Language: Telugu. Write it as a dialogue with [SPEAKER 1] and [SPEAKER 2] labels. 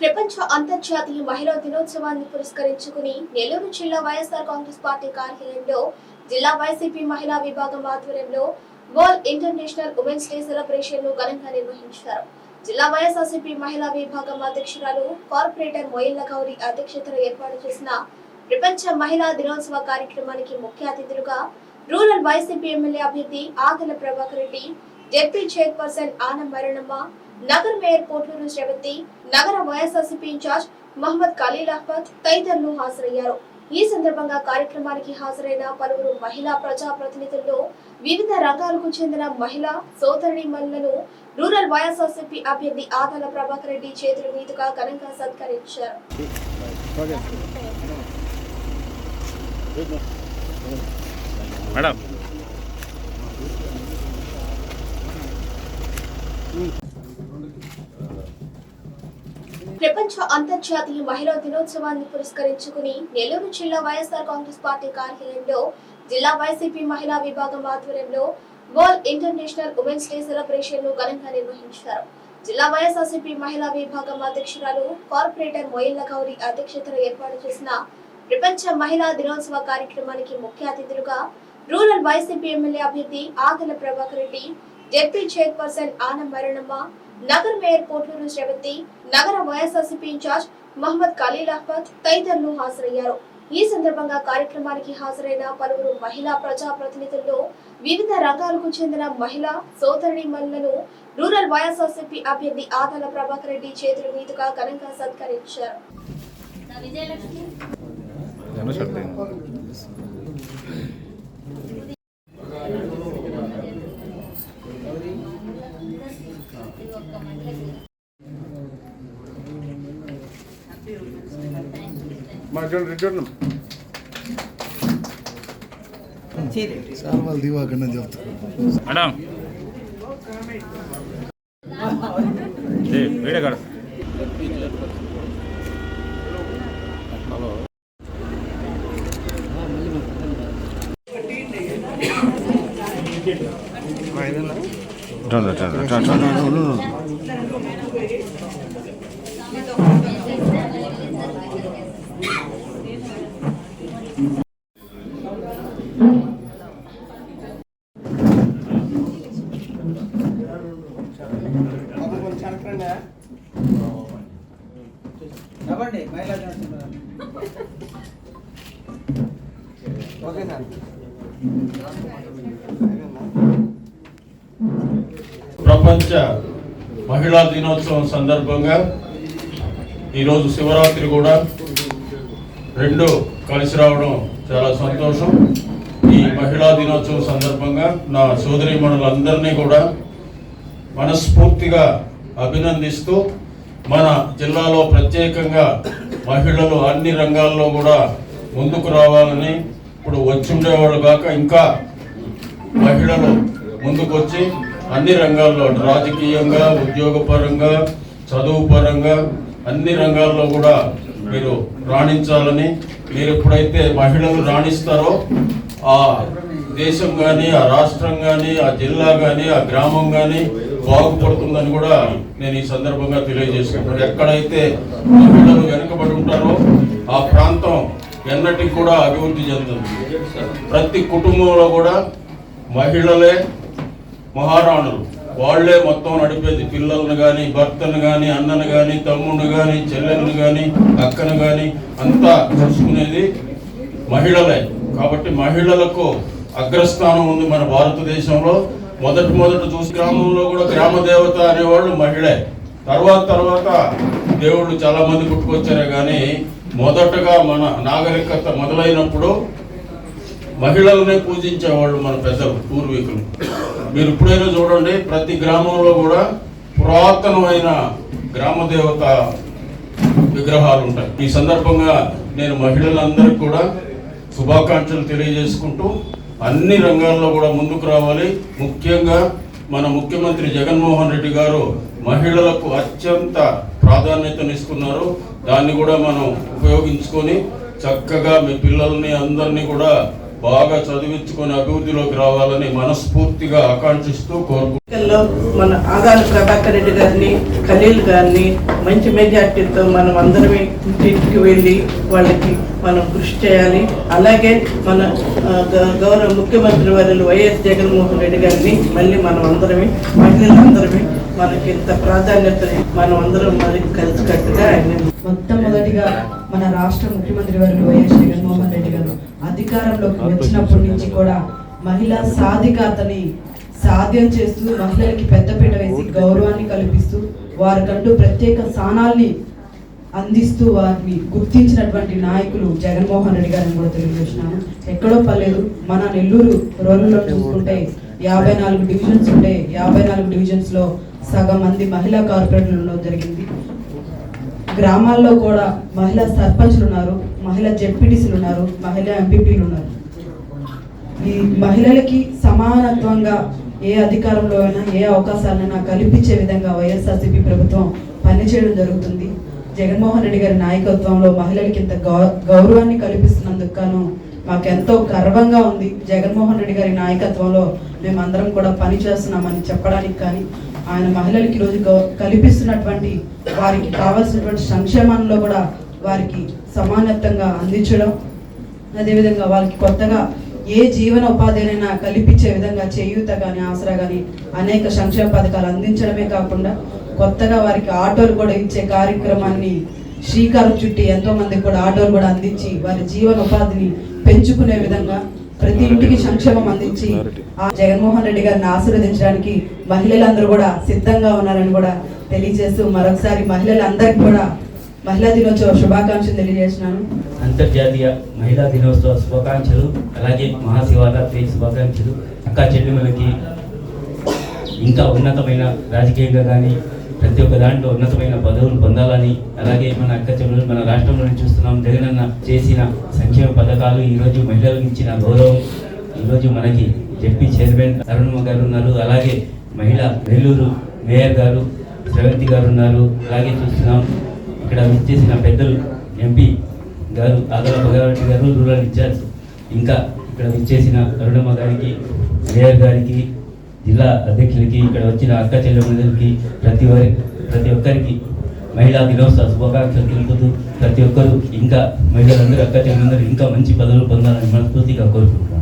[SPEAKER 1] ప్రపంచ అంతర్జాతీయ మహిళా దినోత్సవాన్ని పురస్కరించుకుని నెల్లూరు జిల్లా వైఎస్ఆర్ కాంగ్రెస్ పార్టీ కార్యాలయంలో జిల్లా వైసీపీ మహిళా విభాగం ఆధ్వర్యంలో వరల్డ్ ఇంటర్నేషనల్ ఉమెన్స్ డే సెలబ్రేషన్ను ఘనంగా నిర్వహించారు. జిల్లా వైఎస్ఆర్సీపీ మహిళా విభాగం అధ్యక్షురాలు కార్పొరేటర్ మొయిల్ల గౌరి అధ్యక్షతన ఏర్పాటు చేసిన ప్రపంచ మహిళా దినోత్సవ కార్యక్రమానికి ముఖ్య అతిథులుగా రూరల్ వైసీపీ ఎమ్మెల్యే అభ్యర్థి ఆదల ప్రభాకర్ రెడ్డి జెడ్పీ చైర్పర్సన్ ఆనం మరణమ్మ నగర మేయర్ పోట్లూరు శ్రవంతి నగర వైఎస్ఆర్సీపీ ఇన్ఛార్జ్ మహమ్మద్ ఖలీల్ అహ్మద్ తదితరులు హాజరయ్యారు. ఈ సందర్భంగా కార్యక్రమానికి హాజరైన పలువురు మహిళా ప్రజా ప్రతినిధుల్లో వివిధ రంగాలకు చెందిన మహిళా సోదరుని మహిళలను రూరల్ వైఎస్ఆర్సీపీ అభ్యర్థి ఆదాల ప్రభాకర్ రెడ్డి చేతుల మీదుగా ఘనంగా సత్కరించారు.
[SPEAKER 2] మేడం
[SPEAKER 1] ప్రపంచ అంతర్జాతీయ మహిళా దినోత్సవాన్ని పురస్కరించుకుని నెల్లూరు జిల్లా వైఎస్ఆర్ కాంగ్రెస్ పార్టీ కార్యాలయంలో జిల్లా వైసీపీ మహిళా విభాగం ఆధ్వర్యంలో వరల్డ్ ఇంటర్నేషనల్ ఉమెన్స్ డే సెలబ్రేషన్ను ఘనంగా నిర్వహించారు. జిల్లా వైఎస్ఆర్సీపీ మహిళా విభాగం అధ్యక్షురాలు కార్పొరేటర్ మొయిల్ల గౌరి అధ్యక్షతన ఏర్పాటు చేసిన ప్రపంచ మహిళా దినోత్సవ కార్యక్రమానికి ముఖ్య అతిథులుగా రూరల్ వైసీపీ ఎమ్మెల్యే అభ్యర్థి ఆదల ప్రభాకర్ రెడ్డి జెడ్పీ చైర్పర్సన్ ఆనం మరణమ్మ నగర మేయర్ పోట్లూరు శ్రవంతి నగర వైఎస్ఆర్సీపీ ఇన్ఛార్జ్ మహమ్మద్ ఖలీల్ అహ్మద్ తదితరులు హాజరయ్యారు. ఈ సందర్భంగా కార్యక్రమానికి హాజరైన పలువురు మహిళా ప్రజా ప్రతినిధుల్లో వివిధ రంగాలకు చెందిన మహిళా సోదరుని మహిళలను రూరల్ వైఎస్ఆర్సీపీ అభ్యర్థి ఆదాల ప్రభాకర్ రెడ్డి చేతుల మీదుగా ఘనంగా సత్కరించారు.
[SPEAKER 3] సార్ వాళ్ళు దివాకన్నా చెప్తారు.
[SPEAKER 2] మేడం. ఏ వీడే కాడ రండి, రండి, రండి, రండి, రండి.
[SPEAKER 4] నవ్వండి మహిళా ఓకే సార్.
[SPEAKER 5] ప్రపంచ మహిళా దినోత్సవం సందర్భంగా ఈరోజు శివరాత్రి కూడా రెండు కలిసి రావడం చాలా సంతోషం. ఈ మహిళా దినోత్సవం సందర్భంగా నా సోదరీమణులందరినీ కూడా మనస్ఫూర్తిగా అభినందిస్తూ మన జిల్లాలో ప్రత్యేకంగా మహిళలు అన్ని రంగాల్లో కూడా ముందుకు రావాలని ఇప్పుడు వచ్చి ఉండేవాళ్ళు కాక ఇంకా మహిళలు ముందుకొచ్చి అన్ని రంగాల్లో రాజకీయంగా ఉద్యోగపరంగా చదువు పరంగా అన్ని రంగాల్లో కూడా మీరు రాణించాలని మీరు ఎప్పుడైతే మహిళలు రాణిస్తారో ఆ దేశం కానీ ఆ రాష్ట్రం కానీ ఆ జిల్లా కానీ ఆ గ్రామం కానీ బాగుపడుతుందని కూడా నేను ఈ సందర్భంగా తెలియజేసుకుంటాను ఎక్కడైతే మహిళలు వెనుకబడి ఉంటారో ఆ ప్రాంతం ఎన్నటికి కూడా అభివృద్ధి చెందుతుంది. ప్రతి కుటుంబంలో కూడా మహిళలే మహారాణులు. వాళ్ళే మొత్తం నడిపేది. పిల్లలను కానీ భర్తను కానీ అన్నను కానీ తమ్ముడు కానీ చెల్లెలను కానీ అక్కను కానీ అంతా చూసుకునేది మహిళలే. కాబట్టి మహిళలకు అగ్రస్థానం ఉంది మన భారతదేశంలో. మొదటి మొదట చూసి గ్రామంలో కూడా గ్రామ దేవత అనేవాళ్ళు మహిళే. తర్వాత తర్వాత దేవుళ్ళు చాలా మంది పుట్టుకొచ్చారే కానీ మొదటగా మన నాగరికత మొదలైనప్పుడు మహిళలనే పూజించేవాళ్ళు మన పెద్దలు పూర్వీకులు. మీరు ఇప్పుడైనా చూడండి ప్రతి గ్రామంలో కూడా పురాతనమైన గ్రామదేవత విగ్రహాలు ఉంటాయి. ఈ సందర్భంగా నేను మహిళలందరికీ కూడా శుభాకాంక్షలు తెలియజేసుకుంటూ అన్ని రంగాల్లో కూడా ముందుకు రావాలి. ముఖ్యంగా మన ముఖ్యమంత్రి జగన్మోహన్ రెడ్డి గారు మహిళలకు అత్యంత ప్రాధాన్యతనిస్తున్నారు. దాన్ని కూడా మనం ఉపయోగించుకొని చక్కగా మీ పిల్లల్ని అందరినీ కూడా బాగా చదివించుకొని అభివృద్ధిలోకి రావాలని మనస్ఫూర్తిగా ఆకాంక్షిస్తూ
[SPEAKER 6] ఎన్నికల్లో మన ఆదాల ప్రభాకర్ రెడ్డి గారిని ఖలీల్ గారిని మంచి మెజార్టీతో మనం అందరమే ఇంటింటికి వెళ్ళి వాళ్ళకి మనం కృషి చేయాలి. అలాగే మన గౌరవ ముఖ్యమంత్రి వర్యులు వైఎస్ జగన్మోహన్ రెడ్డి గారిని మళ్ళీ మనం అందరమే మహిళలందరమే మనకి ఇంత ప్రాధాన్యతని మనం అందరం మరి కలిసికట్టుగా ఆయన
[SPEAKER 7] మొట్టమొదటిగా మన రాష్ట్ర ముఖ్యమంత్రి వారు వైఎస్ జగన్మోహన్ రెడ్డి గారు అధికారంలోకి వచ్చినప్పటి నుంచి కూడా మహిళా సాధికారతని సాధ్యం చేస్తూ మహిళలకి పెద్దపీట వేసి గౌరవాన్ని కల్పిస్తూ వారికంటూ ప్రత్యేక స్థానాల్ని అందిస్తూ వారిని గుర్తించినటువంటి నాయకులు జగన్మోహన్ రెడ్డి గారిని కూడా తెలియజేస్తున్నాను. ఎక్కడో పర్లేదు మన నెల్లూరు రోడ్లలో చూసుకుంటే యాభై నాలుగు డివిజన్స్ ఉంటే యాభై నాలుగు డివిజన్స్లో సగం మంది మహిళా కార్పొరేటర్లలో జరిగింది. గ్రామాల్లో కూడా మహిళా సర్పంచ్లు ఉన్నారు మహిళా జెడ్పీటీసీలు ఉన్నారు మహిళా ఎంపీపీలు ఉన్నారు ఈ మహిళలకి సమానత్వంగా ఏ అధికారంలో అయినా ఏ అవకాశాలైనా కల్పించే విధంగా వైఎస్ఆర్సీపీ ప్రభుత్వం పనిచేయడం జరుగుతుంది. జగన్మోహన్ రెడ్డి గారి నాయకత్వంలో మహిళలకి ఇంత గౌ- గౌరవాన్ని కల్పిస్తున్నందుకు గాను మాకెంతో గర్వంగా ఉంది. జగన్మోహన్ రెడ్డి గారి నాయకత్వంలో మేమందరం కూడా పని చేస్తున్నామని చెప్పడానికి కానీ ఆయన మహిళలకి ఈరోజు కల్పిస్తున్నటువంటి వారికి కావాల్సినటువంటి సంక్షేమంలో కూడా వారికి సమానత్వంగా అందించడం అదేవిధంగా వాళ్ళకి కొత్తగా ఏ జీవన ఉపాధినైనా కల్పించే విధంగా చేయూత కానీ ఆసరా కానీ అనేక సంక్షేమ పథకాలు అందించడమే కాకుండా కొత్తగా వారికి ఆటోలు కూడా ఇచ్చే కార్యక్రమాన్ని శ్రీకారం చుట్టి ఎంతోమందికి కూడా ఆటోలు కూడా అందించి వారి జీవన ఉపాధిని పెంచుకునే విధంగా ప్రతి ఇంటికి సంక్షేమం అందించి ఆ జగన్మోహన్ రెడ్డి గారిని ఆశీర్వదించడానికి మహిళలందరూ కూడా సిద్ధంగా ఉన్నారని కూడా తెలియజేస్తూ మరొకసారి మహిళలందరికీ కూడా మహిళా దినోత్సవ శుభాకాంక్షలు తెలియజేస్తున్నాను.
[SPEAKER 8] అంతర్జాతీయ మహిళా దినోత్సవ శుభాకాంక్షలు అలాగే మహాశివరాత్రి శుభాకాంక్షలు. అక్క చెల్లెములకి ఇంకా ఉన్నతమైన రాజకీయంగా కానీ ప్రతి ఒక్క దాంట్లో ఉన్నతమైన పదవులు పొందాలని అలాగే మన అక్క చెల్లెలు మన రాష్ట్రంలో చూస్తున్నాం. జగనన్న చేసిన సంక్షేమ పథకాలు ఈరోజు మహిళలకు ఇచ్చిన గౌరవం ఈరోజు మనకి జెడ్పీ చైర్మన్ అరుణమ్మ గారు ఉన్నారు. అలాగే మహిళ నెల్లూరు మేయర్ గారు శ్రవంతి గారు ఉన్నారు. అలాగే చూస్తున్నాం. ఇక్కడ విచ్చేసిన పెద్దలు ఎంపీ గారు ఆదల భగవతి గారు రూరల్ ఇన్ఛార్జ్. ఇంకా ఇక్కడ విచ్చేసిన అరుణమ్మ గారికి మేయర్ గారికి జిల్లా అధ్యక్షులకి ఇక్కడ వచ్చిన అక్క చెల్లెమ్మలకి ప్రతి వారి ప్రతి ఒక్కరికి మహిళా దినోత్సవ శుభాకాంక్షలు తెలుపుతూ ప్రతి ఒక్కరు ఇంకా మహిళలందరూ అక్క చెల్లెలందరూ ఇంకా మంచి పదవులు పొందాలని మనస్ఫూర్తిగా కోరుకుంటున్నాను